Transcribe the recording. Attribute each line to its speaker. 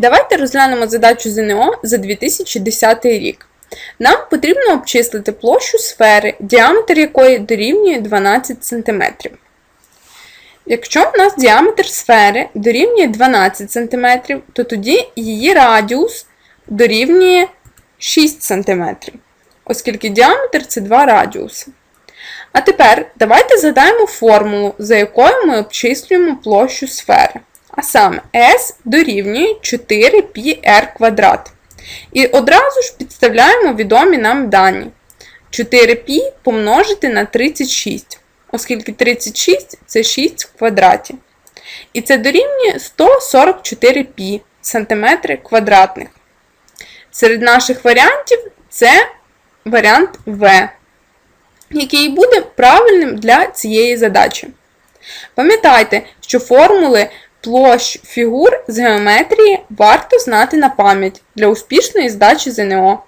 Speaker 1: Давайте розглянемо задачу ЗНО за 2010 рік. Нам потрібно обчислити площу сфери, діаметр якої дорівнює 12 см. Якщо у нас діаметр сфери дорівнює 12 см, то тоді її радіус дорівнює 6 см, оскільки діаметр це два радіуси. А тепер давайте згадаємо формулу, за якою ми обчислюємо площу сфери. А саме S дорівнює 4πr квадрат. І одразу ж підставляємо відомі нам дані. 4π помножити на 36, оскільки 36 це 6 в квадраті. І це дорівнює 144π сантиметри квадратних. Серед наших варіантів це варіант В, який буде правильним для цієї задачі. Пам'ятайте, що формули площ фігур з геометрії варто знати на пам'ять для успішної здачі ЗНО.